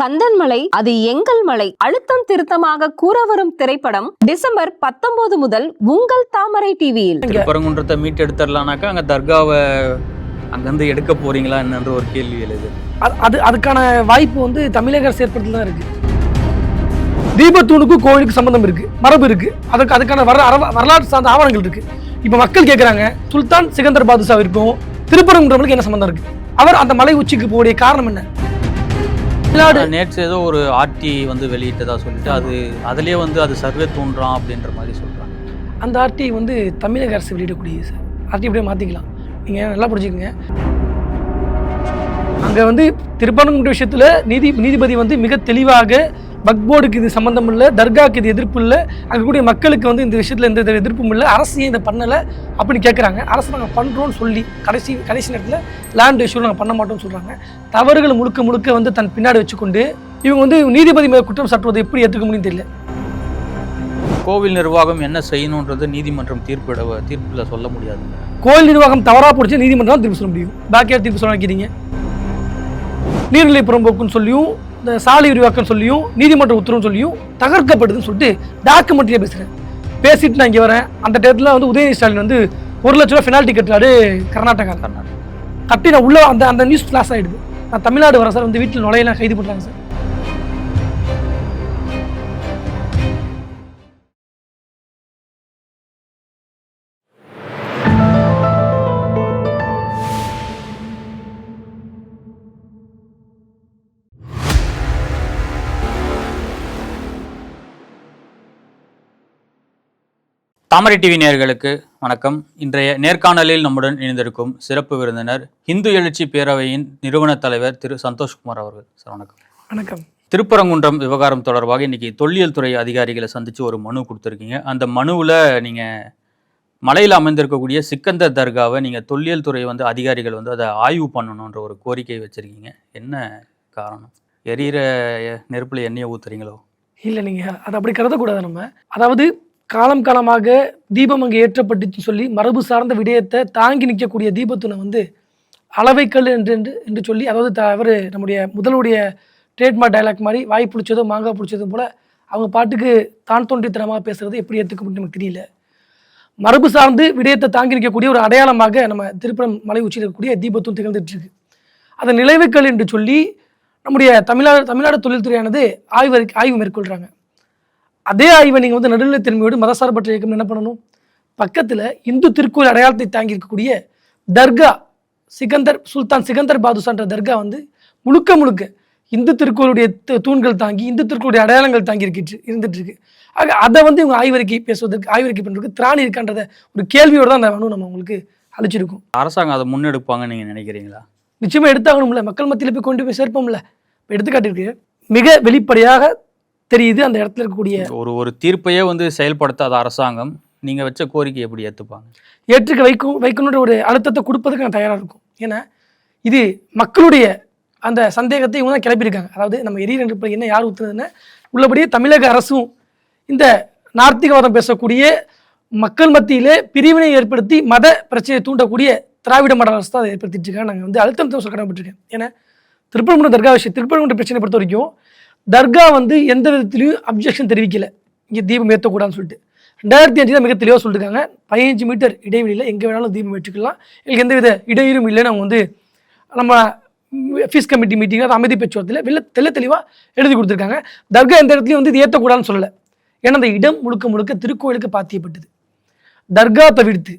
கந்தன்மலை அது எங்கள் மலை. அழுத்தம் திருத்தமாக கூற வரும் திரைப்படம் டிசம்பர் பத்தொன்பது முதல் உங்கள் தாமரை டிவியில். திருப்பரங்குன்றத்தை மீட்டு எடுத்துடலானாக்கா அங்கே தர்காவை அங்கேருந்து எடுக்க போறீங்களா என்னன்ற ஒரு கேள்வி எழுது. அது- அது அதுக்கான வாய்ப்பு வந்து தமிழக அரசு ஏற்படுத்தி தான் இருக்கு. தீபத்தூணுக்கும் கோவிலுக்கு சம்பந்தம் இருக்கு மரபு இருக்கு. அதுக்கு அதுக்கான வர வரலாற்று சார்ந்த ஆவணங்கள் இருக்கு. இப்போ மக்கள் கேட்குறாங்க சுல்தான் சிகந்தர் பாதுஷாவிற்கும் திருப்பரங்குன்றவனுக்கு என்ன சம்பந்தம் இருக்கு? அவர் அந்த மலை உச்சிக்கு போகக்கூடிய காரணம் என்ன? நேற்று ஏதோ ஒரு ஆர்டி வந்து வெளியிட்டதா சொல்லிட்டு அது அதுலயே வந்து அது சர்வே தோன்றான் அப்படின்ற மாதிரி சொல்றாங்க. அந்த ஆர்டி வந்து தமிழக அரசு வெளியிடக்கூடியது சார். ஆர்டி அப்படியே மாற்றிக்கலாம் நீங்கள் நல்லா புரிஞ்சுக்கங்க. அங்கே வந்து திருப்பரங்குன்ற விஷயத்தில் நீதி நீதிபதி வந்து மிக தெளிவாக பக்போர்டுக்கு இது சம்மந்தம் இல்லை தர்காக்கு இது எதிர்ப்பு இல்லை. அங்கே கூடிய மக்களுக்கு வந்து இந்த விஷயத்தில் எந்த எதிர்ப்பும் இல்லை. அரசு ஏன் இதை பண்ணலை அப்படின்னு கேட்குறாங்க அரசு நாங்கள் பண்ணுறோம்னு சொல்லி கடைசி கடைசி நேரத்தில் லேண்ட் இஷ்யூ நாங்கள் பண்ண மாட்டோம்னு சொல்கிறாங்க தவறுகள் முழுக்க முழுக்க வந்து தன் பின்னாடி வச்சுக்கொண்டு இவங்க வந்து நீதிபதி மேலே குற்றம் சாட்டுவதை எப்படி ஏற்றுக்க முடியும்னு தெரியல. கோவில் நிர்வாகம் என்ன செய்யணுன்றது நீதிமன்றம் தீர்ப்பிட தீர்ப்பில் சொல்ல முடியாதுங்க கோயில் நிர்வாகம் தவறாக பிடிச்சி நீதிமன்றம் தீர்ப்பு சொல்ல முடியும். பாக்கியார் தீர்ப்பு சொல்ல வைக்கிறீங்க நீர்நிலை புறம்போக்குன்னு சொல்லியும் இந்த சாலை விரிவாக்கம் சொல்லியும் நீதிமன்ற உத்தரவு சொல்லியும் தகர்க்கப்படுதுன்னு சொல்லிட்டு டாக்குமெண்ட்ரியாக பேசுகிறேன் பேசிட்டு நான் இங்கே வரேன். அந்த டயத்தில் வந்து உதயநிதி ஸ்டாலின் வந்து ஒரு லட்ச ரூபா பெனால்ட்டி கட்டுறாரு கர்நாடகா கர்நாடகா. கட்டி நான் உள்ள அந்த அந்த நியூஸ் ஃப்ளாஷ் ஆகிடுது நான் தமிழ்நாடு வரேன் சார் வந்து வீட்டில் நுழையலாம் கைது பண்ணுறாங்க சார். தாமரை டிவி நேயர்களுக்கு வணக்கம். இன்றைய நேர்காணலில் நம்முடன் இணைந்திருக்கும் சிறப்பு விருந்தினர் இந்து எழுச்சி பேரவையின் நிறுவன தலைவர் திரு சந்தோஷ்குமார் அவர்கள். சார் வணக்கம். வணக்கம். திருப்பரங்குன்றம் விவகாரம் தொடர்பாக இன்னைக்கு தொல்லியல் துறை அதிகாரிகளை சந்திச்சு ஒரு மனு கொடுத்துருக்கீங்க. அந்த மனுவில் நீங்கள் மலையில் அமைந்திருக்கக்கூடிய சிக்கந்தர் தர்காவை நீங்கள் தொல்லியல் துறை வந்து அதிகாரிகள் வந்து அதை ஆய்வு பண்ணணுன்ற ஒரு கோரிக்கை வச்சுருக்கீங்க. என்ன காரணம்? எரியிற நெருப்பில் எண்ணெயை ஊத்துறீங்களோ? இல்லை நீங்கள் அதை அப்படி கருதக்கூடாது நம்ம. அதாவது காலம் காலமாக தீபம் அங்கே ஏற்றப்பட்டுச்சுன்னு சொல்லி மரபு சார்ந்த விடயத்தை தாங்கி நிற்கக்கூடிய தீபத்துணை வந்து அளவைக்கல் என்று என்று என்று சொல்லி அதாவது த அவர் நம்முடைய முதலுடைய ட்ரேட்மார்க் டைலாக் மாதிரி வாய் பிடிச்சதோ மாங்காய் பிடிச்சதும் போல் அவங்க பாட்டுக்கு தான் தோன்றித்தனமாக பேசுகிறது எப்படி ஏற்றுக்க முடியும் நமக்கு தெரியல. மரபு சார்ந்து விடயத்தை தாங்கி நிற்கக்கூடிய ஒரு அடையாளமாக நம்ம திருப்பரம் மலை உச்சியில் இருக்கக்கூடிய தீபத்தும் திகழ்ந்துட்டுருக்கு. அதை நிலைவுக்கல் என்று சொல்லி நம்முடைய தமிழ்நாடு தமிழ்நாடு தொழில்துறையானது ஆய்வு ஆய்வு மேற்கொள்கிறாங்க அதே ஆய்வை நீங்கள் வந்து நடுநிலைத்தன்மையோடு மதசார்பற்ற இயக்கம் என்ன பண்ணணும்? பக்கத்தில் இந்து திருக்கோயில் அடையாளத்தை தாங்கி இருக்கக்கூடிய தர்கா சிகந்தர் சுல்தான் சிகந்தர் பாதுஷான்ற தர்கா வந்து முழுக்க முழுக்க இந்து திருக்கோளுடைய தூண்கள் தாங்கி இந்து திருக்கோளுடைய அடையாளங்கள் தாங்கி இருக்கிட்டு இருந்துட்டு இருக்கு ஆக அதை வந்து இவங்க ஆய்வறிக்கை பேசுவதற்கு ஆய்வறிக்கை பண்ணுறதுக்கு திராணி இருக்கான்றத ஒரு கேள்வியோடு தான் அந்த மனு நம்ம உங்களுக்கு அழைச்சிருக்கோம் அரசாங்கம் அதை முன்னெடுப்பாங்கன்னு நீங்கள் நினைக்கிறீங்களா? நிச்சயமா எடுத்தாகணும்ல. மக்கள் மத்தியில் போய் கொண்டு போய் சேர்ப்போம்ல. இப்போ எடுத்துக்காட்டிருக்கு மிக வெளிப்படையாக தெரியுது அந்த இடத்துல இருக்கக்கூடிய ஒரு ஒரு தீர்ப்பையே வந்து செயல்படுத்தாத அரசாங்கம் நீங்கள் வச்ச கோரிக்கை எப்படி ஏற்றுப்பாங்க ஏற்றுக்க வைக்கும் வைக்கணுன்ற ஒரு அழுத்தத்தை கொடுப்பதுக்கு நான் தயாராக இருக்கும். ஏன்னா இது மக்களுடைய அந்த சந்தேகத்தை இவங்க தான் கிளப்பியிருக்காங்க. அதாவது நம்ம நெருப்புல என்ன யார் ஊற்றுனதுன்னு உள்ளபடியே தமிழக அரசும் இந்த நார்த்திகவாதம் பேசக்கூடிய மக்கள் மத்தியிலே பிரிவினை ஏற்படுத்தி மத பிரச்சனையை தூண்டக்கூடிய திராவிட மாடல் அரசு தான் அதை ஏற்படுத்திட்டு இருக்காங்க. நாங்கள் வந்து அழுத்தம் சொல்ல கடமைப்பட்டிருக்கேன். ஏன்னா திருப்பரங்குன்றம் தர்கா விஷயம் திருப்பரங்குன்றம் பிரச்சனை பொறுத்த வரைக்கும் தர்கா வந்து எந்த விதத்துலையும் அப்ஜெக்ஷன் தெரிவிக்கல. இங்கே தீபம் ஏற்றக்கூடாதுன்னு சொல்லிட்டு. ரெண்டாயிரத்தி அஞ்சு தான் மிக தெளிவாக சொல்லியிருக்காங்க பதினஞ்சு மீட்டர் இடைவெளியில் எங்கே வேணாலும் தீபம் ஏற்றுக்கலாம். எங்களுக்கு எந்தவித இடையூறும் இல்லைன்னு அவங்க வந்து நம்ம ஃபீஸ் கமிட்டி மீட்டிங் அது அமைதி பேச்சுவார்த்தையில் வெளில தெள்ள தெளிவாக எழுதி கொடுத்துருக்காங்க. தர்கா எந்த இடத்துலையும் வந்து இது ஏற்றக்கூடாதுன்னு சொல்லலை. ஏன்னா அந்த இடம் முழுக்க முழுக்க திருக்கோயிலுக்கு பாத்தியப்பட்டது. தர்கா தவிர்த்து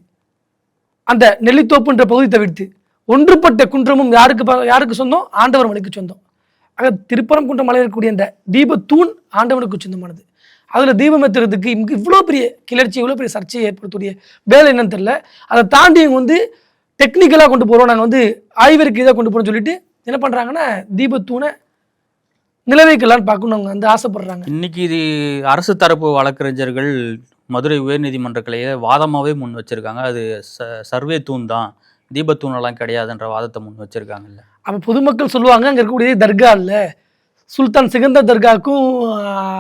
அந்த நெல்லித்தோப்புன்ற பகுதி தவிர்த்து ஒன்றுபட்ட குன்றமும் யாருக்கு யாருக்கு சொந்தம்? ஆண்டவர் மலைக்கு சொந்தம். ஆக திருப்பரங்குன்றம் மலையில் இருக்கக்கூடிய அந்த தூண் ஆண்டவனுக்கு சொந்தமானது அதில் தீபம் ஏற்றுறதுக்கு இங்கே இவ்வளோ பெரிய கிளர்ச்சி இவ்வளோ பெரிய சர்ச்சையை ஏற்படுத்தக்கூடிய வேலை என்னன்னு தெரில அதை தாண்டி இவங்க வந்து டெக்னிக்கலாக கொண்டு போகிறோம் நாங்கள் வந்து ஆய்வறிக்கை இதாக கொண்டு போகிறோம்னு சொல்லிட்டு என்ன பண்ணுறாங்கன்னா தீபத்தூணை நிலவைக்கலான்னு பார்க்கணும் அவங்க வந்து ஆசைப்படுறாங்க. இன்னைக்கு இது அரசு தரப்பு வழக்கறிஞர்கள் மதுரை உயர்நீதிமன்ற கிளையை வாதமாகவே முன் வச்சிருக்காங்க. அது ச சர்வே தூண் தான். தீபத்தூணெல்லாம் கிடையாதுன்ற வாதத்தை முன் வச்சுருக்காங்கல்ல. அப்போ பொதுமக்கள் சொல்லுவாங்க அங்கே இருக்கக்கூடிய தர்கா இல்லை சுல்தான் சிகந்தர் தர்காவுக்கும்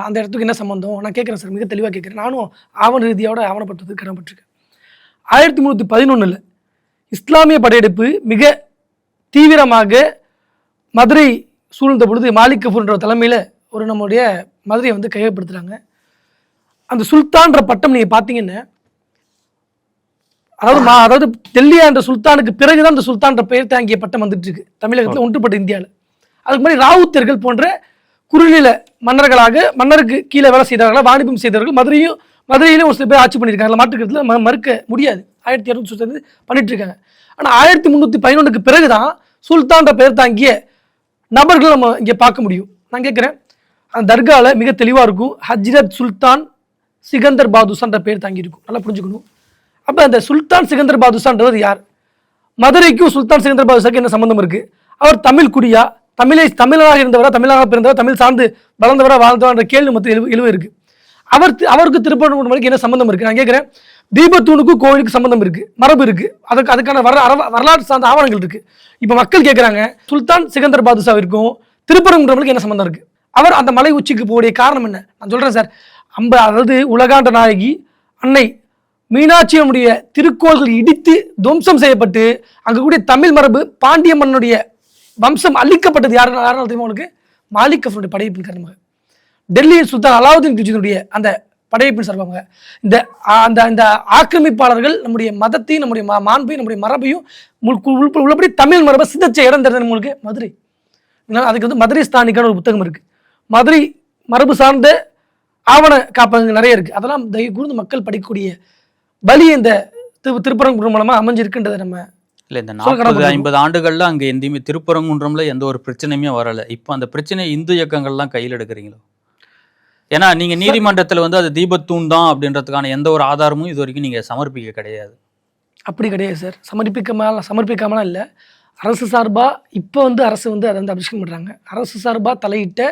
அந்த இடத்துக்கு என்ன சம்மந்தம் நான் கேட்குறேன் சார் மிக தெளிவாக கேட்குறேன். நானும் ஆவண ரீதியோட ஆவணப்பட்டதுக்கு கடமைப்பட்டிருக்கேன். ஆயிரத்தி முந்நூற்றி பதினொன்றில் இஸ்லாமிய படையெடுப்பு மிக தீவிரமாக மதுரை சூழ்ந்த பொழுது மாலிக் கபூர்ன்ற தலைமையில் ஒரு நம்முடைய மதுரையை வந்து கையகப்படுத்துகிறாங்க அந்த சுல்தான்ற பட்டம் நீங்கள் பார்த்தீங்கன்னா அதாவது மா அதாவது டெல்லி என்ற சுல்தானுக்கு பிறகுதான் அந்த சுல்தான்ற பெயர் தாங்கிய பட்டம் வந்துட்டு இருக்கு தமிழகத்தில் ஒன்றுபட்ட இந்தியாவில் அதுக்கு முன்னாடி ராவுத்தர்கள் போன்ற குறுநில மன்னர்களாக மன்னருக்கு கீழே வேலை செய்தவர்களாக வாணிபம் செய்தவர்கள் மதுரையும் மதுரையிலும் ஒரு சில பேர் ஆட்சி பண்ணியிருக்காங்க. மாற்றுக்கிறதுல ம மறுக்க முடியாது. ஆயிரத்தி இரநூத்தி சுத்தந்து பண்ணிட்டு இருக்காங்க ஆனால் ஆயிரத்தி முந்நூற்றி பதினொன்றுக்கு பிறகுதான் சுல்தான்ற பெயர் தாங்கிய நபர்கள் நம்ம இங்கே பார்க்க முடியும். நான் கேட்குறேன் அந்த தர்காவில் மிக தெளிவாக இருக்கும். ஹஜ்ரத் சுல்தான் சிகந்தர் பாதுஷான்ற பேர் தாங்கியிருக்கும். நல்லா புரிஞ்சுக்கணும். அப்போ அந்த சுல்தான் சிகந்தர் பாதுஷான்றவர் யார்? மதுரைக்கும் சுல்தான் சிகந்தர் பாதுஷாக்கு என்ன சம்பந்தம் இருக்குது அவர் தமிழ் குடியா? தமிழை தமிழராக இருந்தவரா? தமிழாக பிறந்தவரா? தமிழ் சார்ந்து வளர்ந்தவரா? வாழ்ந்தவரா? என்ற கேள்வி மொத்தம் எழுவு எழுவு இருக்குது அவர் அவருக்கு திருப்பணம் என்ன சம்பந்தம் இருக்கு? நான் கேட்குறேன் தீபத்தூணுக்கும் கோவிலுக்கு சம்பந்தம் இருக்கு. மரபு இருக்கு. அதுக்கு அதுக்கான வர வரலாற்று சார்ந்த ஆவணங்கள் இருக்கு. இப்போ மக்கள் கேட்குறாங்க சுல்தான் சிகந்தர் பாதுஷாவிற்கும் திருப்பரங்குன்றவங்களுக்கு என்ன சம்பந்தம் இருக்கு? அவர் அந்த மலை உச்சிக்கு போகக்கூடிய காரணம் என்ன? நான் சொல்றேன் சார். அம்ப அதாவது உலகாண்ட நாயகி அன்னை மீனாட்சி திருக்கோள்கள் இடித்து துவம்சம் செய்யப்பட்டு அங்கக்கூடிய கூடிய தமிழ் மரபு பாண்டிய மன்னனுடைய வம்சம் அழிக்கப்பட்டது யார் யாரால் தெரியுமா உங்களுக்கு? மாலிகஃபனுடைய கஃபருடைய படையெடுப்பின் காரணமாக. டெல்லி சுல்தான் அலாவுதீன் கிஜினுடைய அந்த படையெடுப்பின் சார்பாக. இந்த அந்த அந்த ஆக்கிரமிப்பாளர்கள் நம்முடைய மதத்தையும் நம்முடைய மாண்பையும் நம்முடைய மரபையும் முழு- உள்- உள்ளபடி தமிழ் மரபை சிதைச்ச இடம் தெரிஞ்சது உங்களுக்கு? மதுரை. அதுக்கு வந்து மதுரை ஸ்தானிக்கான ஒரு புத்தகம் இருக்குது மதுரை மரபு சார்ந்த ஆவண காப்பகங்கள் நிறைய இருக்குது அதெல்லாம் தயவு கூர்ந்து மக்கள் படிக்கக்கூடிய வழி இந்த திரு திருப்பரங்குன்றம் மூலமா அமைஞ்சிருக்குன்றதை நம்ம இல்ல இந்த நாற்பது ஐம்பது ஆண்டுகள்ல அங்க எந்தையுமே திருப்பரங்குன்றம்ல எந்த ஒரு பிரச்சனையுமே வரல. இப்போ அந்த பிரச்சனை இந்து இயக்கங்கள்லாம் கையில் எடுக்கிறீங்களோ? ஏன்னா நீங்க நீதிமன்றத்துல வந்து அது தீபத்தூண் தான் அப்படின்றதுக்கான எந்த ஒரு ஆதாரமும் இது வரைக்கும் நீங்க சமர்ப்பிக்க கிடையாது. அப்படி கிடையாது சார். சமர்ப்பிக்காம சமர்ப்பிக்காமலாம் இல்லை. அரசு சார்பா இப்போ வந்து அரசு வந்து அதை வந்து அபிஷேகம் பண்ணுறாங்க அரசு சார்பா தலையிட்ட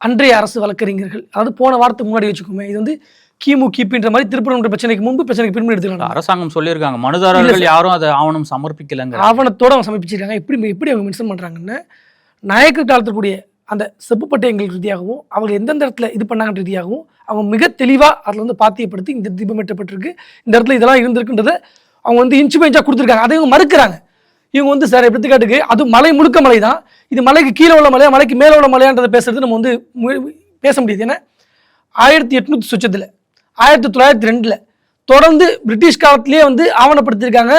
அன்றைய அரசு வழக்கறிஞர்கள் அதாவது போன வாரத்துக்கு முன்னாடி வச்சுக்கோமே இது வந்து கிமு கிபின்ற மாதிரி திருப்பரங்குன்ற பிரச்சனைக்கு முன்பு பிரச்சனைக்கு பின்பு எடுத்துக்கலாம் அரசாங்கம் சொல்லியிருக்காங்க. மனுதாரர்கள் யாரும் அதை ஆவணம் சமர்ப்பிக்கலைங்க ஆவணத்தோட அவங்க சமர்ப்பிச்சிருக்காங்க. எப்படி எப்படி அவங்க மென்ஷன் பண்ணுறாங்கன்னா நாயக்கர் காலத்தில் கூடிய அந்த செப்பு பட்டயங்கள் ரீதியாகவும் அவங்க எந்தெந்த இடத்துல இது பண்ணாங்க ரீதியாகவும் அவங்க மிக தெளிவாக அதில் வந்து பாத்தியப்படுத்தி இந்த தீபம் ஏற்றப்பட்டிருக்கு. இந்த இடத்துல இதெல்லாம் இருந்திருக்குன்றதை அவங்க வந்து இன்ச்சு பைஞ்சாக கொடுத்துருக்காங்க. அதை இவங்க மறுக்கிறாங்க. இவங்க வந்து சார் எடுத்துக்காட்டுக்கு அது மலை முழுக்க மலை தான். இது மலைக்கு கீழே உள்ள மலையா மலைக்கு மேலே உள்ள மலையான்றதை பேசுறது நம்ம வந்து பேச முடியுது. ஏன்னா ஆயிரத்தி எட்நூத்தி சொச்சத்தில் ஆயிரத்தி தொள்ளாயிரத்தி ரெண்டில் தொடர்ந்து பிரிட்டிஷ் காலத்திலேயே வந்து ஆவணப்படுத்தியிருக்காங்க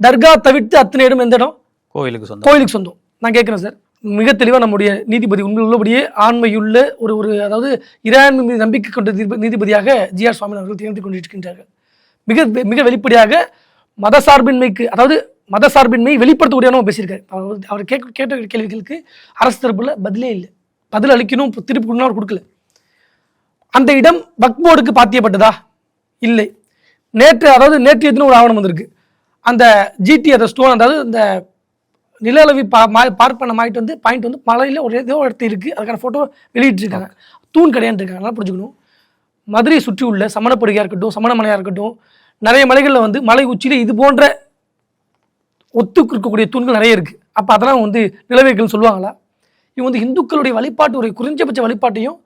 தர்கா தவிர்த்து அத்தனை இடம் எந்த இடம் கோயிலுக்கு சொந்தம் கோயிலுக்கு சொந்தம் நான் கேட்குறேன் சார் மிக தெளிவாக நம்முடைய நீதிபதி உண்மை உள்ளபடியே ஆண்மையுள்ள ஒரு ஒரு அதாவது இறையாண்மை மீது நம்பிக்கை கொண்ட நீதிப- நீதிபதியாக ஜிஆர் சுவாமி அவர்கள் திகழ்ந்து கொண்டிருக்கின்றார்கள் மிக மிக வெளிப்படையாக மதசார்பின்மைக்கு அதாவது மதசார்பின்மை வெளிப்படுத்தக்கூடிய நம்ம பேசியிருக்காரு அவர் அவர் கேட்க கேட்ட கேள்விகளுக்கு அரசு தரப்புல பதிலே இல்லை பதில் அளிக்கணும் திருப்பி கொடுக்கல அந்த இடம் வக்ஃப் போர்டுக்கு பாத்தியப்பட்டதா? இல்லை. நேற்று அதாவது நேற்று எத்தனை ஒரு ஆவணம் வந்திருக்கு. அந்த ஜிடி அந்த ஸ்டோன் அதாவது இந்த நிலவி பா மா பார்ப்பன மாயிட்டு வந்து பாயிண்ட் வந்து மலையில் ஒரு ஏதோ இடத்து இருக்குது அதுக்கான ஃபோட்டோ வெளியிட்டிருக்காங்க. தூண் கிடையான்னு இருக்காங்க. நல்லா புரிஞ்சுக்கணும். மதுரையை சுற்றி உள்ள சமணப்படுகையாக இருக்கட்டும் சமணமலையாக இருக்கட்டும் நிறைய மலைகளில் வந்து மலை உச்சியில் இது போன்ற ஒத்து இருக்கக்கூடிய தூண்கள் நிறைய இருக்குது அப்போ அதெல்லாம் வந்து நிலவைகள்னு சொல்லுவாங்களா? இவங்க வந்து இந்துக்களுடைய வழிபாட்டு ஒரு குறைஞ்சபட்ச வழிபாட்டையும்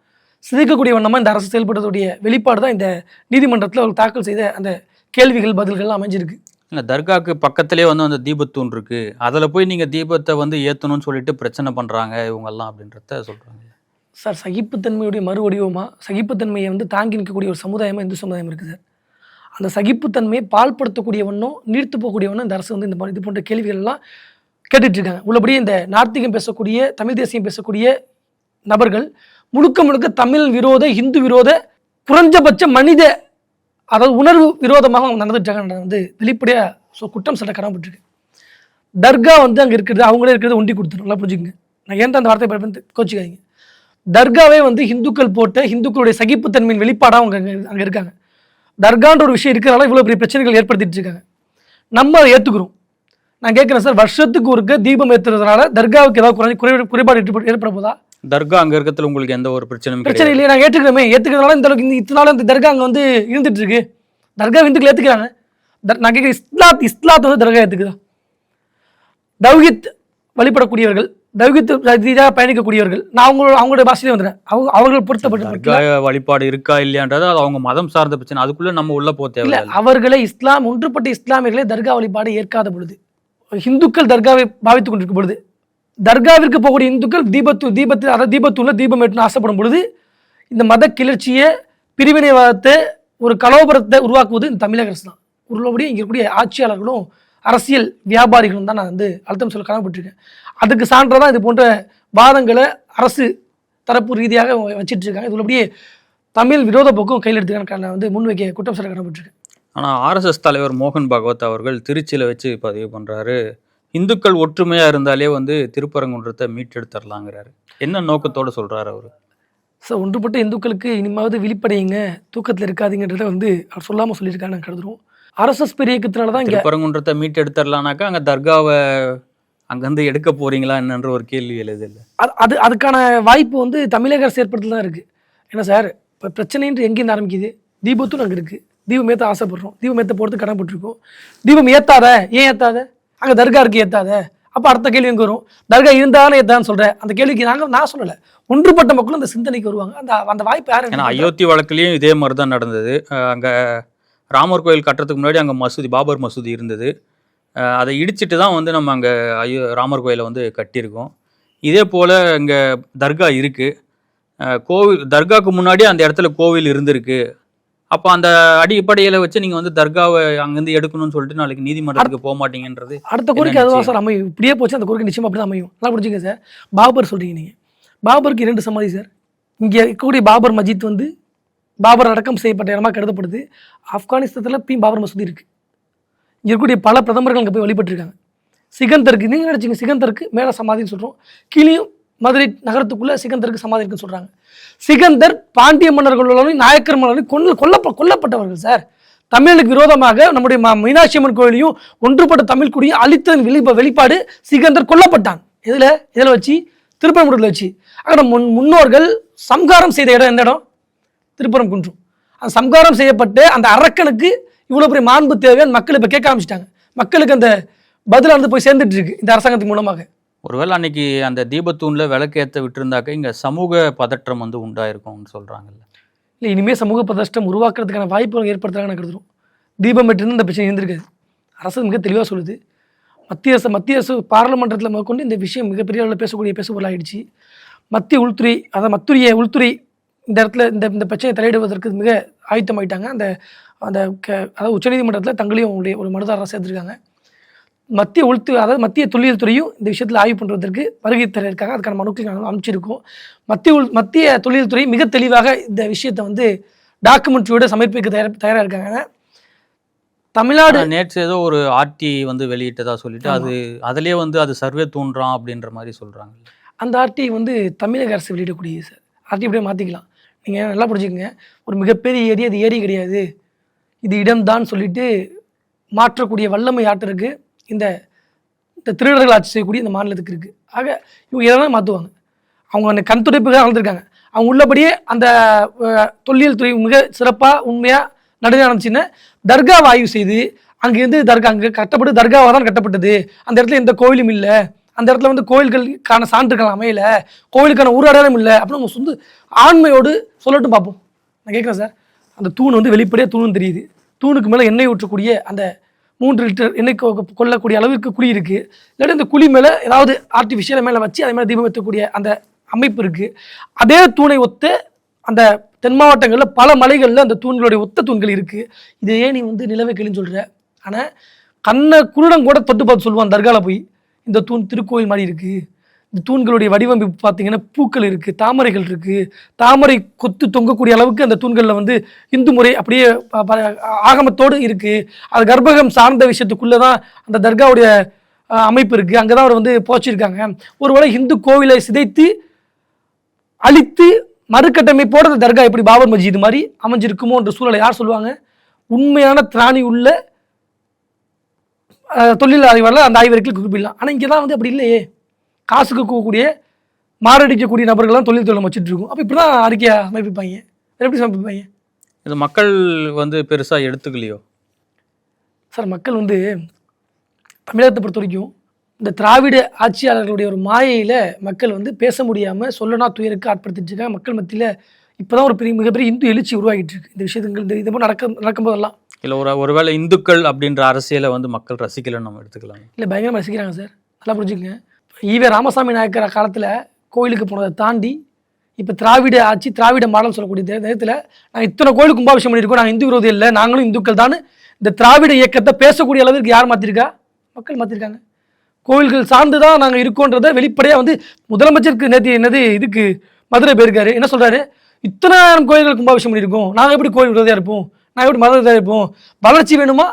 சிதைக்கக்கூடிய வண்ணமாக இந்த அரசு செயல்படுறதுடைய வெளிப்பாடு தான் இந்த நீதிமன்றத்தில் அவர் தாக்கல் செய்த அந்த கேள்விகள் பதில்கள் அமைஞ்சிருக்கு. இல்லை தர்காக்கு பக்கத்திலே வந்து அந்த தீபத்தூண் இருக்கு. அதுல போய் நீங்க தீபத்தை வந்து ஏத்தணும்னு சொல்லிட்டு பிரச்சனை பண்றாங்க இவங்கெல்லாம் அப்படின்றத சொல்றாங்க. சார் சகிப்புத்தன்மையுடைய மறு வடிவமாக சகிப்புத்தன்மையை வந்து தாங்கி நிற்கக்கூடிய ஒரு சமுதாயமாக இந்து சமுதாயம் இருக்குது சார். அந்த சகிப்புத்தன்மையை பால்படுத்தக்கூடியவனும் நீர்த்து போகக்கூடியவனும் இந்த அரசு வந்து இந்த மாதிரி இது போன்ற கேள்விகள் எல்லாம் கேட்டுட்டு இருக்காங்க. உள்ளபடியே இந்த நார்த்திகம் பேசக்கூடிய தமிழ் தேசியம் பேசக்கூடிய நபர்கள் முழுக்க முழுக்க தமிழ் விரோத இந்து விரோத குறைஞ்சபட்ச மனித அதாவது உணர்வு விரோதமாக அவங்க நடந்துட்டாங்கன்றது இருக்காங்க வந்து வெளிப்படையாக ஸோ குற்றம் சட்ட கடமைப்பட்டிருக்கு. தர்கா வந்து அங்கே இருக்கிறது அவங்களே இருக்கிறது ஒண்டி கொடுத்துரும் நல்லா புரிஞ்சுக்கங்க. நான் ஏன் அந்த வார்த்தை வந்து கோச்சிக்காதீங்க. தர்காவே வந்து இந்துக்கள் போட்ட இந்துக்களுடைய சகிப்புத்தன்மையின் வெளிப்பாடாக அவங்க அங்கே அங்கே இருக்காங்க. தர்கான்ற ஒரு விஷயம் இருக்கிறனால இவ்வளோ பெரிய பிரச்சனைகள் ஏற்படுத்திட்டு இருக்காங்க. நம்ம அதை ஏற்றுக்கிறோம் நான் கேட்குறேன் சார் வருஷத்துக்கு ஒருக்க தீபம் ஏற்றுறதுனால தர்காவுக்கு ஏதாவது குறை குறை குறைபாடு ஏற்பட போதா? தர்கா அங்க இருக்கிறதுல உங்களுக்கு எந்த ஒரு பிரச்சனையும் பிரச்சனை இல்லையே நான் ஏற்றுக்கிறோமே ஏற்றுக்கிறதுனால இந்த அளவுக்கு இந்த இந்த தர்கா அங்கே வந்து இருந்துட்டு இருக்கு தர்கா இந்துக்கள் ஏற்றுக்கிறாங்க நான் கேட்குற இஸ்லாத் இஸ்லாத் வந்து தர்கா ஏற்றுக்குதா தௌஹித் வழிபடக்கூடியவர்கள் தௌஹித் ரீதியாக பயணிக்கக்கூடியவர்கள் நான் அவங்களோட அவங்களுடைய பாஷையிலே வந்துடுறேன் அவங்க அவர்கள் பொருத்தப்பட்ட வழிபாடு இருக்கா இல்லையான்றது அது அவங்க மதம் சார்ந்த பிரச்சனை. அதுக்குள்ள நம்ம உள்ள போக இல்ல தேவையில்லை. அவர்களை இஸ்லாம் ஒன்றுபட்ட இஸ்லாமியர்களை தர்கா வழிபாடு ஏற்காத பொழுது இந்துக்கள் தர்காவை பாவித்துக் கொண்டிருக்கும் பொழுது தர்காவிற்கு போகக்கூடிய இந்துக்கள் தீபத்து தீபத்து அதாவது தீபத்தூணில் தீபம் எட்டுன்னு ஆசைப்படும் பொழுது இந்த மத கிளர்ச்சியை பிரிவினைவாதத்தை ஒரு கலோபரத்தை உருவாக்குவது இந்த தமிழக அரசு தான். உள்ளபடியே இங்கே இருக்கக்கூடிய ஆட்சியாளர்களும் அரசியல் வியாபாரிகளும் தான் நான் வந்து அழுத்தம் சொல்ல காணப்பட்டிருக்கேன் அதுக்கு சான்றதான் இது போன்ற வாதங்களை அரசு தரப்பு ரீதியாக வச்சிட்டு இருக்காங்க. இது உள்ளபடியே தமிழ் விரோத போக்கும் கையில் எடுத்துக்கான நான் வந்து முன்வைக்க குற்றம் சொல்ல காணப்பட்டிருக்கேன் ஆனால் ஆர்எஸ்எஸ் தலைவர் மோகன் பகவத் அவர்கள் திருச்சியில் வச்சு பதிவு பண்ணுறாரு இந்துக்கள் ஒற்றுமையாக இருந்தாலே வந்து திருப்பரங்குன்றத்தை மீட்டெடுத்துடலாங்கிறாரு. என்ன நோக்கத்தோடு சொல்கிறாரு அவர்? ஸோ ஒன்றுபட்ட இந்துக்களுக்கு இனிமாவது விழிப்படையுங்க. தூக்கத்தில் இருக்காதீங்கன்றதை வந்து அவர் சொல்லாமல் சொல்லியிருக்காரு நான் கருதுறோம். ஆர்எஸ்எஸ் பெரிய இயக்கத்தினால தான் இங்கே திருப்பரங்குன்றத்தை மீட்டெடுத்துடலானாக்கா அங்கே தர்காவை அங்கேருந்து எடுக்க போறீங்களா என்னன்ற ஒரு கேள்வி எழுது இல்லை அது அது அதுக்கான வாய்ப்பு வந்து தமிழக அரசு ஏற்படுத்தல தான் இருக்குது ஏன்னா சார் இப்போ பிரச்சனைன்ட்டு எங்கேருந்து ஆரம்பிக்குது? தீபத்தும் அங்கே இருக்குது தீபம் ஏற்ற ஆசைப்படுறோம். தீபம் ஏற்ற போகிறதுக்கு கடன்பட்டுருக்கோம் தீபம் ஏற்றாத ஏன் ஏற்றாத அங்கே தர்கா இருக்கு ஏற்றாத அப்போ அடுத்த கேள்வி எங்கே வரும்? தர்கா இருந்தாலும் ஏற்றான்னு சொல்கிறேன் அந்த கேள்விக்கு நாங்கள் நான் சொல்லலை. ஒன்றுபட்ட மக்களும் அந்த சிந்தனைக்கு வருவாங்க. அந்த அந்த வாய்ப்பு யார் ஏன்னா அயோத்தி வழக்குலேயும் இதே மாதிரி தான் நடந்தது அங்க ராமர் கோயில் கட்டுறதுக்கு முன்னாடி அங்கே மசூதி பாபர் மசூதி இருந்தது. அதை இடிச்சிட்டு தான் வந்து நம்ம அங்கே ஐயோ ராமர் கோயிலை வந்து கட்டியிருக்கோம். இதே போல் இங்கே தர்கா இருக்குது கோவில் தர்காவுக்கு முன்னாடி அந்த இடத்துல கோவில் இருந்திருக்கு. அப்போ அந்த அடிப்படையில் வச்சு நீங்கள் வந்து தர்காவை அங்கேருந்து எடுக்கணும்னு சொல்லிட்டு நாளைக்கு நீதிமன்றத்துக்கு போக மாட்டீங்கன்றது அடுத்த கோரிக்கை அதுதான் சார் அமையும் இப்படியே போச்சு அந்த கோரிக்கை நிச்சயமா அப்படி அமையும். நல்லா புரிஞ்சுங்க சார். பாபர் சொல்றீங்க நீங்க. பாபருக்கு இரண்டு சமாதி சார். இங்கே இருக்கக்கூடிய பாபர் மஜித் வந்து பாபர் அடக்கம் செய்யப்பட்ட இடமா கருதப்படுது. ஆப்கானிஸ்தானத்தில் பி பாபர் மசூதி இருக்கு. இங்க இருக்கக்கூடிய பல பிரதமர்கள் அங்கே போய் வழிபட்டிருக்காங்க. சிகந்தருக்கு நீங்க நினைச்சீங்க சிகந்தருக்கு மேலே சமாதின்னு சொல்றோம். கீழேயும் மதுரை நகரத்துக்குள்ள சிகந்தருக்கு சமாதி இருக்குன்னு சொல்றாங்க. சிகந்தர் பாண்டிய மன்னர்களும் நாயக்கர் மன்னர்களும் கொல்ல கொல்லப்ப கொல்லப்பட்டவர்கள் சார். தமிழுக்கு விரோதமாக நம்முடைய ம- மீனாட்சி அம்மன் கோயிலையும் ஒன்றுபட்ட தமிழ் குடியும் அழித்ததன் வெளிப்ப வெளிப்பாடு சிகந்தர் கொல்லப்பட்டான். இதில் இதில் வச்சு? திருப்பரங்குன்றத்தில் வச்சு. அங்கே முன் முன்னோர்கள் சம்காரம் செய்த இடம் எந்த இடம்? திருப்பரங்குன்றம். அந்த சம்காரம் செய்யப்பட்டு அந்த அரக்கனுக்கு இவ்வளோ பெரிய மாண்பு தேவைன்னு மக்கள் இப்போ கேட்க ஆரம்பிச்சிட்டாங்க. மக்களுக்கு அந்த பதிலானது போய் சேர்ந்துட்டு இருக்கு இந்த அரசாங்கத்தின் மூலமாக. ஒருவேளை அன்னைக்கு அந்த தீபத்தூணில் விளக்கேற்ற விட்டுருந்தாக்க இங்கே சமூக பதற்றம் வந்து உண்டாயிருக்கும்னு சொல்கிறாங்கல்ல இல்லை இனிமேல் சமூக பதஷ்டம் உருவாக்குறதுக்கான வாய்ப்புகள் ஏற்படுத்துகிறாங்கன்னு கருதுறோம். தீபம் பெற்று இந்த பிரச்சனை இருந்திருக்காது. அரசு மிக தெளிவாக சொல்லுது. மத்திய அரசு மத்திய அரசு பாராளுமன்றத்தில் முதற்கொண்டு இந்த விஷயம் மிகப்பெரிய அளவில் பேசக்கூடிய பேசுபொருளாகிடுச்சு மத்திய உள்துறை அதாவது மத்துரிய உள்துறை இந்த இடத்துல இந்த இந்த பிரச்சனையை தலையிடுவதற்கு மிக ஆயத்தமாயிட்டாங்க. அந்த அந்த க- அதாவது உச்சநீதிமன்றத்தில் தங்களையும் அவங்களுடைய ஒரு மனுதாரராக சேர்த்துருக்காங்க. மத்திய உள்துறை அதாவது மத்திய தொல்லியல் துறையும் இந்த விஷயத்தில் ஆய்வு பண்ணுறதற்கு வருகை தர இருக்காங்க அதுக்கான மனுக்கள் நாங்கள் அனுப்பிச்சிருக்கோம். மத்திய உள் மத்திய தொல்லியல் துறை மிக தெளிவாக இந்த விஷயத்தை வந்து டாக்குமெண்ட்ரியோட சமர்ப்பிக்க தயார் தயாராக இருக்காங்க. தமிழ்நாடு நேற்று ஏதோ ஒரு ஆர்டி வந்து வெளியிட்டதா சொல்லிட்டு. அது அதுலயே வந்து அது சர்வே தூண்டுறான் அப்படின்ற மாதிரி சொல்றாங்க. அந்த ஆர்டி வந்து தமிழக அரசு வெளியிடக்கூடியது சார். ஆர்டி அப்படியே மாற்றிக்கலாம் நீங்கள் நல்லா புரிஞ்சுக்கங்க. ஒரு மிகப்பெரிய ஏரி அது ஏரி கிடையாது. இது இடம்தான் சொல்லிட்டு மாற்றக்கூடிய வல்லமை ஆற்றருக்கு இந்த இந்த திருடர்கள் ஆட்சி செய்யக்கூடிய இந்த மாநிலத்துக்கு இருக்குது ஆக இவங்க இதெல்லாம் மாற்றுவாங்க அவங்க அந்த கண் துடைப்புக்காக வளர்ந்துருக்காங்க. அவங்க உள்ளபடியே அந்த தொல்லியல் துறை மிக சிறப்பாக உண்மையாக நடுவே நடந்துச்சுன்னா தர்காவை ஆய்வு செய்து அங்கேருந்து தர்கா அங்கே கட்டப்பட்டு தர்காவாக தான் கட்டப்பட்டது. அந்த இடத்துல எந்த கோயிலும் இல்லை. அந்த இடத்துல வந்து கோயில்களுக்கான சான்றுகள் அமையல. கோயிலுக்கான ஊர் அடையாளம் இல்லை. அப்படின்னு அவங்க சொந்த ஆண்மையோடு சொல்லட்டும் பார்ப்போம். நான் கேட்குறேன் சார். அந்த தூண் வந்து வெளிப்படையாக தூணுன்னு தெரியுது. தூணுக்கு மேலே எண்ணெய் ஊற்றக்கூடிய அந்த மூன்று லிட்டர் எண்ணெய் கொ- கொள்ளக்கூடிய அளவுக்கு குழி இருக்குது இல்லாட்டி அந்த குழி மேலே ஏதாவது ஆர்டிஃபிஷியல் மேலே வச்சு அதே மாதிரி தீபம் ஏற்றக்கூடிய அந்த அமைப்பு இருக்குது அதே தூணை ஒத்த அந்த தென் மாவட்டங்களில் பல மலைகளில் அந்த தூண்களுடைய ஒத்த தூண்கள் இருக்குது இதையே ஏன் நீ வந்து நிலவை கிளின்னு சொல்கிற ஆனால் கண்ணை குருடம் கூட தொட்டு பார்த்து சொல்லுவான் தர்கால போய் இந்த தூண் திருக்கோயில் மாதிரி இருக்குது இந்த தூண்களுடைய வடிவமைப்பு பார்த்தீங்கன்னா பூக்கள் இருக்குது தாமரைகள் இருக்குது தாமரை கொத்து தொங்கக்கூடிய அளவுக்கு அந்த தூண்களில் வந்து இந்து முறை அப்படியே ப- ப- ஆகமத்தோடு இருக்குது அது கர்ப்பகம் சார்ந்த விஷயத்துக்குள்ளே தான் அந்த தர்காவுடைய அமைப்பு இருக்குது அங்கே தான் அவர் வந்து போச்சிருக்காங்க ஒருவேளை இந்து கோவிலை சிதைத்து அழித்து மறுகட்டமைப்போட அந்த தர்கா எப்படி பாபர் மஜித் மாதிரி அமைஞ்சிருக்குமோன்ற சூழலை யார் சொல்லுவாங்க? உண்மையான திராணி உள்ள தொழில் ஆய்வாளர் அந்த ஆய்வறிக்கையில் குறிப்பிடலாம். ஆனால் இங்கே தான் வந்து அப்படி இல்லையே. காசுக்கு கூக்கூடிய மாரடிக்கக்கூடிய நபர்கள்லாம் தொழில் தொழில் வச்சுட்டு இருக்கும் அப்போ இப்படி தான் அறிக்கையை சமர்ப்பிப்பாங்க. வேற எப்படி சமர்ப்பிப்பாங்க? இது மக்கள் வந்து பெருசா எடுத்துக்கலையோ? சார் மக்கள் வந்து தமிழகத்தை பொறுத்த வரைக்கும் இந்த திராவிட ஆட்சியாளர்களுடைய ஒரு மாயையில் மக்கள் வந்து பேச முடியாமல் சொல்லனா துயருக்கு ஆட்படுத்திட்டு இருக்காங்க மக்கள் மத்தியில் இப்போ தான் ஒரு பெரிய மிகப்பெரிய இந்து எழுச்சி உருவாகிட்டு இருக்கு இந்த விஷயத்துங்கள் இந்த இது நடக்க நடக்கும்போதெல்லாம். இல்ல ஒரு ஒருவேளை இந்துக்கள் அப்படின்ற அரசியலை வந்து மக்கள் ரசிக்கலைன்னு நம்ம எடுத்துக்கலாம். இல்லை பயங்கரமாக ரசிக்கிறாங்க சார். நல்லா புரிஞ்சுக்கங்க. ஈவே ராமசாமி நாயக்கர் காலத்தில் கோயிலுக்கு போனதை தாண்டி இப்போ திராவிட ஆட்சி திராவிட மாடல் சொல்லக்கூடிய நேரத்தில் நாங்கள் இத்தனை கோயிலுக்கு கும்பாபிஷேகம் பண்ணியிருக்கோம். நாங்கள் இந்து விரோதி இல்லை நாங்களும் இந்துக்கள் தான். இந்த திராவிட இயக்கத்தை பேசக்கூடிய அளவிற்கு யார் மாற்றிருக்கா மக்கள் மாற்றிருக்காங்க கோயில்கள் சார்ந்து தான் நாங்கள் இருக்கோன்றதை வெளிப்படையாக வந்து முதலமைச்சருக்கு நேற்று என்னது இதுக்கு மதுரை போயிருக்காரு. என்ன சொல்கிறாரு இத்தனாயிரம் கோயில்கள் கும்பாபிஷேகம் பண்ணியிருக்கோம். நாங்கள் எப்படி கோயில் விரோதியாக இருப்போம்? நாங்கள் எப்படி மத இருப்போம்? வளர்ச்சி வேணுமா?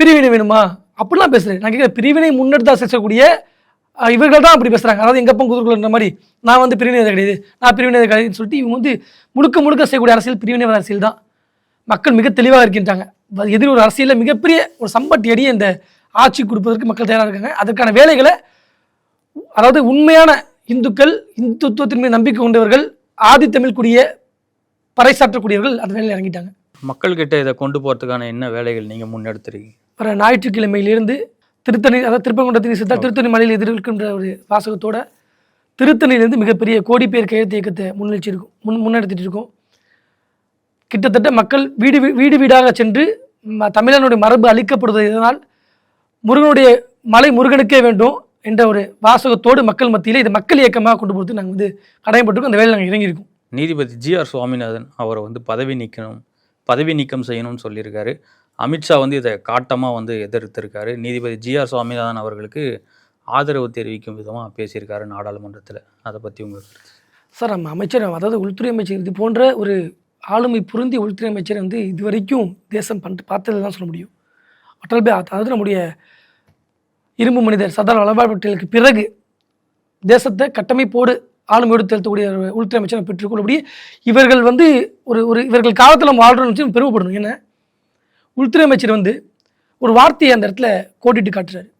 பிரிவினை வேணுமா? அப்படிலாம் பேசுகிறேன் நான் கேட்குறேன் பிரிவினை முன்னெடுத்தா பேசக்கூடிய இவர்கள் தான் அப்படி பேசுகிறாங்க அதாவது எங்கள் அப்பா குதிர்குள்ள மாதிரி நான் வந்து பிரிவினை கிடையாது நான் பிரிவினை கிடையாதுன்னு சொல்லிட்டு இவங்க வந்து முழுக்க முழுக்க செய்யக்கூடிய அரசியல் பிரிவினை அரசியல் தான். மக்கள் மிக தெளிவாக இருக்கின்றாங்க. எதிர் ஒரு அரசியலில் மிகப்பெரிய ஒரு சம்பட்டி அடியை இந்த ஆட்சி கொடுப்பதற்கு மக்கள் தயாராக இருக்காங்க. அதற்கான வேலைகளை அதாவது உண்மையான இந்துக்கள் இந்துத்துவத்தின் மீது நம்பிக்கை கொண்டவர்கள் ஆதித்தமிழ் குடிய பறைசாற்றக்கூடியவர்கள் அந்த வேலையில் இறங்கிட்டாங்க. மக்கள்கிட்ட இதை கொண்டு போகிறதுக்கான என்ன வேலைகள் நீங்கள் முன்னெடுத்துருக்கீங்க? வர ஞாயிற்றுக்கிழமையிலிருந்து திருத்தணி அதாவது திருப்பங்குன்றத்தின் சித்தா திருத்தணி மலையில் எதிர்க்கின்ற ஒரு வாசகத்தோட திருத்தணியிலிருந்து மிகப்பெரிய கோடி பேர் கையெழுத்து இயக்கத்தை முன்னெடுத்து இருக்கும் முன் முன்னெடுத்துட்டு இருக்கோம் கிட்டத்தட்ட மக்கள் வீடு வீடு வீடாக சென்று தமிழனுடைய மரபு அழிக்கப்படுவது இதனால் முருகனுடைய மலை முருகனுக்கே வேண்டும் என்ற ஒரு வாசகத்தோடு மக்கள் மத்தியில் இதை மக்கள் இயக்கமாக கொண்டு போகிறது நாங்கள் வந்து கடையப்பட்டிருக்கோம் அந்த வேலையில் நாங்கள் இறங்கியிருக்கோம். நீதிபதி ஜி ஆர் சுவாமிநாதன் அவரை வந்து பதவி நீக்கணும் பதவி நீக்கம் செய்யணும்னு சொல்லியிருக்காரு. அமித்ஷா வந்து இதை காட்டமாக வந்து எதிர்த்திருக்காரு. நீதிபதி ஜி ஆர் சுவாமிநாதன் அவர்களுக்கு ஆதரவு தெரிவிக்கும் விதமாக பேசியிருக்காரு நாடாளுமன்றத்தில். அதை பற்றி உங்களுக்கு சார் நம்ம அமைச்சர் அதாவது உள்துறை அமைச்சர் இது போன்ற ஒரு ஆளுமை பொருந்திய உள்துறை அமைச்சர் வந்து இதுவரைக்கும் தேசம் பண்ணிட்டு பார்த்தது தான் சொல்ல முடியும். அட்டல் பி அதாவது நம்முடைய இரும்பு மனிதர் சர்தார் வல்லபாய் பட்டேலுக்கு பிறகு தேசத்தை கட்டமைப்போடு ஆளுமையோடு செலுத்தக்கூடிய உள்துறை அமைச்சர் பெற்றுக்கொள்ளபடி இவர்கள் வந்து ஒரு ஒரு இவர்கள் காலத்தில் நம்ம வாழ்றோம்னு பெருமைப்படணும். ஏன்னா உள்துறை அமைச்சர் வந்து ஒரு வார்த்தையை அந்த இடத்துல கோட்டிட்டு காட்டுறாரு.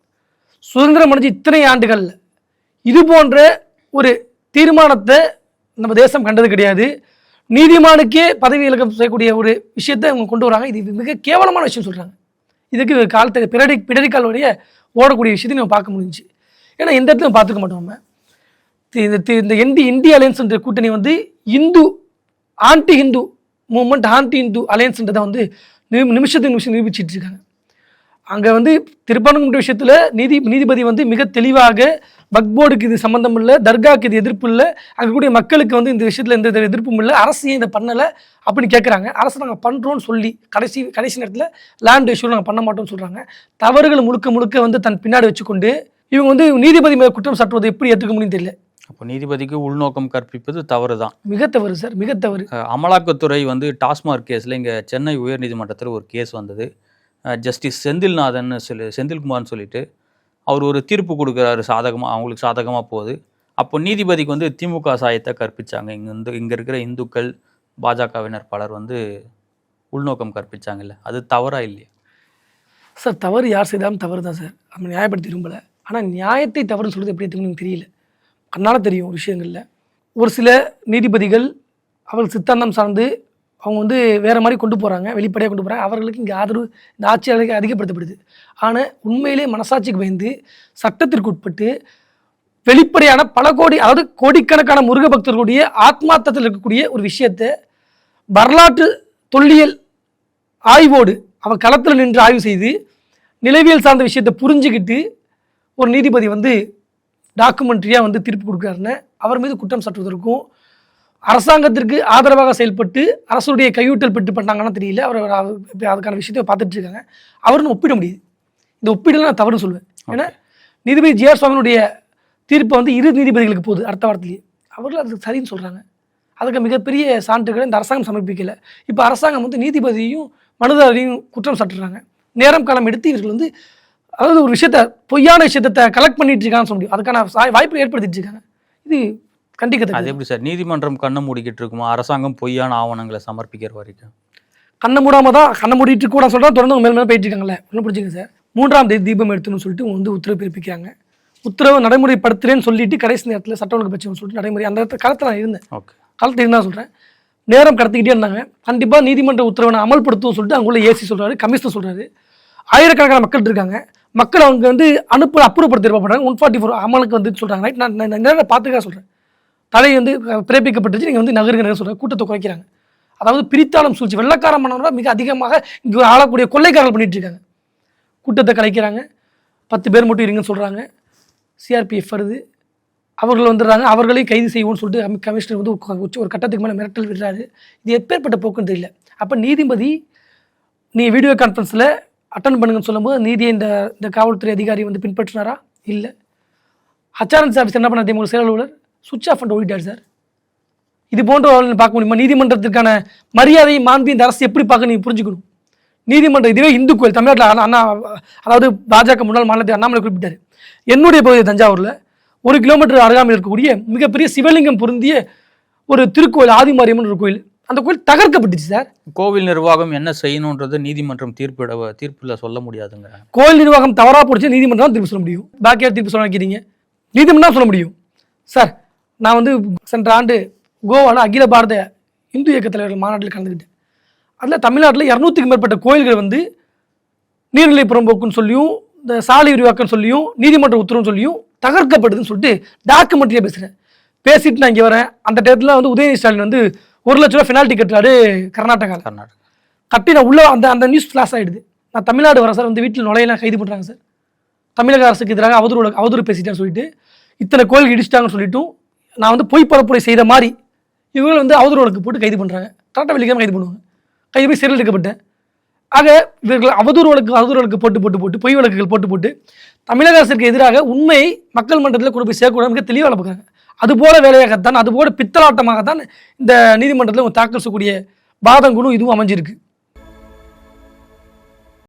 சுதந்திரம் அடைஞ்சு இத்தனை ஆண்டுகள் இது போன்ற ஒரு தீர்மானத்தை நம்ம தேசம் கண்டது கிடையாது. நீதிமானுக்கே பதவி இலக்கம் செய்யக்கூடிய ஒரு விஷயத்தை அவங்க கொண்டு வராங்க. இது மிக கேவலமான விஷயம் சொல்கிறாங்க இதுக்கு காலத்தை பிறடி பிடரிக்கால் வழிய ஓடக்கூடிய விஷயத்தை நம்ம பார்க்க முடிஞ்சுச்சு. ஏன்னா எந்த இடத்துல பார்த்துக்க மாட்டோம் நம்ம. தி- இந்த தி- இந்த இந்தி இந்திய அலையன்ஸ்ன்ற கூட்டணி வந்து Hindu anti Hindu movement anti Hindu அலையன்ஸ்ன்றதை வந்து நிமிஷத்துக்கு நிமிஷம் நிரூபிச்சிட்டு இருக்காங்க அங்கே வந்து திருப்பரங்குன்ற விஷயத்தில் நீதி நீதிபதி வந்து மிக தெளிவாக பக்போர்டுக்கு இது சம்மந்தம் இல்லை தர்காவுக்கு இது எதிர்ப்பு இல்லை அங்கக்கூடிய மக்களுக்கு வந்து இந்த விஷயத்தில் எந்த எதிர்ப்பும் இல்லை அரசு ஏன் இதை பண்ணலை அப்படின்னு கேட்குறாங்க அரசு நாங்கள் பண்ணுறோன்னு சொல்லி கடைசி கடைசி நேரத்தில் லேண்ட் இஷ்யூ நாங்கள் பண்ண மாட்டோம்னு சொல்கிறாங்க தவறுகள் முழுக்க முழுக்க வந்து தன் பின்னாடி வச்சுக்கொண்டு இவங்க வந்து நீதிபதி மேல் குற்றம் சாட்டுவதை எப்படி ஏற்றுக்க முடியும் தெரியல. அப்போ நீதிபதிக்கு உள்நோக்கம் கற்பிப்பது தவறு தான் மிக தவறு சார் மிக தவறு. அமலாக்கத்துறை வந்து டாஸ்மாக் கேஸில் இங்கே சென்னை உயர்நீதிமன்றத்தில் ஒரு கேஸ் வந்தது. ஜஸ்டிஸ் செந்தில்நாதன் சொல்லி செந்தில்குமார்னு சொல்லிட்டு அவர் ஒரு தீர்ப்பு கொடுக்குறாரு சாதகமாக அவங்களுக்கு சாதகமாக போகுது. அப்போ நீதிபதிக்கு வந்து திமுக சாயத்தை கற்பிச்சாங்க. இங்கே வந்து இங்கே இருக்கிற இந்துக்கள் பாஜகவினர் பலர் வந்து உள்நோக்கம் கற்பிச்சாங்கல்ல. அது தவறா இல்லையா? சார் தவறு யார் செய்தாலும் தவறு தான் சார். நம்ம நியாயப்படுத்தி விரும்பலை. ஆனால் நியாயத்தை தவறுன்னு சொல்கிறது எப்படி எடுத்துக்கணும் எனக்கு தெரியல. கண்ணால் தெரியும் ஒரு விஷயங்களில். ஒரு சில நீதிபதிகள் அவர்கள் சித்தாந்தம் சார்ந்து அவங்க வந்து வேறு மாதிரி கொண்டு போகிறாங்க வெளிப்படையாக கொண்டு போகிறாங்க அவர்களுக்கு இங்கே ஆதரவு இந்த ஆட்சியாளருக்கு அதிகப்படுத்தப்படுது. ஆனால் உண்மையிலே மனசாட்சிக்கு பயந்து சட்டத்திற்கு உட்பட்டு வெளிப்படையான பல கோடி அதாவது கோடிக்கணக்கான முருக பக்தர்களுடைய ஆத்மார்த்தத்தில் இருக்கக்கூடிய ஒரு விஷயத்தை வரலாற்று தொல்லியல் ஆய்வோடு அவன் களத்தில் நின்று ஆய்வு செய்து நிலவியல் சார்ந்த விஷயத்தை புரிஞ்சுக்கிட்டு ஒரு நீதிபதி வந்து டாக்குமெண்ட்ரியாக வந்து தீர்ப்பு கொடுக்குறாருன்னு அவர் மீது குற்றம் சாட்டுவதற்கும் அரசாங்கத்திற்கு ஆதரவாக செயல்பட்டு அரசுடைய கையூட்டல் பெற்று பண்ணாங்கன்னா தெரியல. அவர் அதுக்கான விஷயத்தை பார்த்துட்டு இருக்காங்க. அவருன்னு ஒப்பிட முடியுது. இந்த ஒப்பீடுல நான் தவறுன்னு சொல்லுவேன் ஏன்னா நீதிபதி ஜிஆர் சுவாமியினுடைய தீர்ப்பு வந்து இரு நீதிபதிகளுக்கு போகுது அடுத்த வாரத்திலேயே. அவர்கள் அதுக்கு சரின்னு சொல்கிறாங்க அதுக்கு மிகப்பெரிய சான்றுகளை இந்த அரசாங்கம் சமர்ப்பிக்கல. இப்போ அரசாங்கம் வந்து நீதிபதியையும் மனுதாரரையும் குற்றம் சாட்டுறாங்க. நேரம் காலம் எடுத்து இவர்கள் வந்து அதாவது ஒரு விஷயத்த பொய்யான விஷயத்தை கலெக்ட் பண்ணிட்டு இருக்காங்கன்னு சொல்ல முடியும். அதுக்கான வாய்ப்பை ஏற்படுத்திட்டு இருக்காங்க. இது அது கண்டிக்கத்தக்கது எப்படி சார்? நீதிமன்றம் கண்ணை மூடிக்கிட்டு இருக்குமா? அரசாங்கம் பொய்யான ஆவணங்களை சமர்ப்பிக்கிற வரைக்கும். கண்ணை மூடாம தான் கண்ணை மூடிட்டு கூட சொல்கிறேன் தொடர்ந்து மேல் மேலே போயிட்டு இருக்காங்களே ஒன்றும் பிடிச்சிங்க சார். மூன்றாம் தேதி தீபம் எடுத்துன்னு சொல்லிட்டு வந்து உத்தரவு பிறப்பிக்கிறாங்க. உத்தரவு நடைமுறைப்படுத்துறேன்னு சொல்லிட்டு கடைசி நேரத்தில் சட்ட ஒழுங்கு பிரச்சனை சொல்லிட்டு நடைமுறை அந்த காலத்தில் நான் இருந்தேன். ஓகே. காலத்தில் இருந்தா சொல்கிறேன் நேரம் கடத்திக்கிட்டே இருந்தாங்க. கண்டிப்பாக நீதிமன்ற உத்தரவை நான் அமல்படுத்துவோம் சொல்லிட்டு அங்குள்ள ஏசி சொல்கிறாரு கமிஷனர் சொல்கிறாரு ஆயிரக்கணக்கான மக்கள் இருக்காங்க. மக்கள் அவங்க வந்து அனுப்பு அப்புறப்படுத்த விருப்பப்படுறாங்க ஒன் ஃபார்ட்டி ஃபோர் அமலுக்கு வந்து சொல்கிறாங்க ரைட் நான் நான் நேரில் பார்த்துக்க சொல்கிறேன் தடை வந்து பிறப்பிக்கப்பட்டுச்சு நீங்கள் வந்து நகருங்க சொல்கிறேன் கூட்டத்தை குறைக்கிறாங்க. அதாவது பிரித்தாலும் சூழ்ச்சி. வெள்ளக்கார மன்னரோட மிக அதிகமாக இங்கே ஆளக்கூடிய கொள்ளைக்காரர்கள் பண்ணிகிட்டு இருக்காங்க. கூட்டத்தை கலைக்கிறாங்க. பத்து பேர் மட்டும் இருங்கன்னு சொல்கிறாங்க சிஆர்பிஎஃப் வருது. அவர்கள் வந்துடுறாங்க. அவர்களையும் கைது செய்வோம்னு சொல்லிட்டு கமிஷனர் வந்து ஒரு ஒரு கட்டத்துக்கு மேலே மிரட்டல் விடுறாரு. இது எப்பேற்பட்ட போக்குன்னு தெரியல. அப்போ நீதிபதி நீ வீடியோ கான்ஃபரன்ஸில் அட்டன் பண்ணுங்கன்னு சொல்லும்போது நீதியை இந்த இந்த காவல்துறை அதிகாரி வந்து பின்பற்றினாரா? இல்லை. ஹச்ஆர்என்சி ஆஃபீஸ் என்ன பண்ணார் திமுக செயல் அலுவலர் சுவிட்ச் ஆஃப் பண்ணிட்டு ஓடிட்டார் சார். இது போன்ற பார்க்க முடியுமா? நீதிமன்றத்திற்கான மரியாதை மாண்பு இந்த அரசு எப்படி பார்க்க நீங்கள் புரிஞ்சுக்கணும்? நீதிமன்றம் இதுவே இந்து கோயில். தமிழ்நாட்டில் அண்ணா அண்ணா அதாவது பாஜக முன்னாள் மாநிலத்தை அண்ணாமலை குறிப்பிட்டார். என்னுடைய பகுதி தஞ்சாவூரில் ஒரு கிலோமீட்டர் அருகாமையில் இருக்கக்கூடிய மிகப்பெரிய சிவலிங்கம் பொருந்திய ஒரு திருக்கோயில் ஆதிமாரியம்மன் ஒரு கோயில். அந்த கோயில் தகர்க்கப்பட்டுச்சு சார். கோவில் நிர்வாகம் என்ன செய்யணுன்றது நீதிமன்றம் தீர்ப்பிட தீர்ப்புல சொல்ல முடியாதுங்க. கோயில் நிர்வாகம் தவறாக போடுச்சு நீதிமன்றம் திருப்பி சொல்ல முடியும். பாக்கி யார் திருப்பி சொல்ல வைக்கிறீங்க நீதிமன்றம் சொல்ல முடியும். சார் நான் வந்து சென்ற ஆண்டு கோவாவில் அகில பாரத இந்து இயக்க தலைவர்கள் மாநாட்டில் கலந்துக்கிட்டேன். அதில் தமிழ்நாட்டில் இரநூத்துக்கும் மேற்பட்ட கோயில்கள் வந்து நீர்நிலை புறம்போக்குன்னு சொல்லியும் இந்த சாலை விரிவாக்கம்னு சொல்லியும் நீதிமன்ற உத்தரவுன்னு சொல்லியும் தகர்க்கப்படுதுன்னு சொல்லிட்டு டாக்குமெண்ட்ரியாக பேசுகிறேன் பேசிட்டு நான் இங்கே வரேன். அந்த டயத்தில் வந்து உதயநிதி ஸ்டாலின் வந்து ஒரு லட்ச ரூபா பெனால்ட்டி கட்டுறாரு கர்நாடகாவில் கர்நாடகா. கட்டி நான் உள்ள அந்த அந்த நியூஸ் ஃப்ளாஷ் ஆயிடுது. நான் தமிழ்நாடு வர சார் வந்து வீட்டில் நுழையெல்லாம் கைது பண்ணுறாங்க சார். தமிழக அரசுக்கு எதிராக அவதூறு அவதூறு பேசிட்டேன்னு சொல்லிட்டு இத்தனை கோயில் இடிச்சிட்டாங்கன்னு சொல்லிட்டும் நான் வந்து பொய் பரப்புரை செய்த மாதிரி இவங்க வந்து அவதூறு வழக்கு போட்டு கைது பண்ணுறாங்க கரெக்டாக வெள்ளிக்கிழமை கைது பண்ணுவாங்க. கைது போய் சிறையில் எடுக்கப்பட்டேன். ஆக இவர்கள் அவதூறு வழக்கு அவதூறு வழக்கு போட்டு போட்டு போட்டு பொய் வழக்குகள் போட்டு போட்டு தமிழக அரசுக்கு எதிராக உண்மையை மக்கள் மன்றத்தில் கொண்டு போய் சேர்க்கக்கூடாது மிக தெளிவாக பார்க்குறாங்க. அதுபோல வேலையாகத்தான் அதுபோல பித்தலாட்டமாகத்தான் இந்த நீதிமன்றத்தில் தாக்கல் செய்யக்கூடிய வாதங்களும் இதுவும் அமைஞ்சிருக்கு.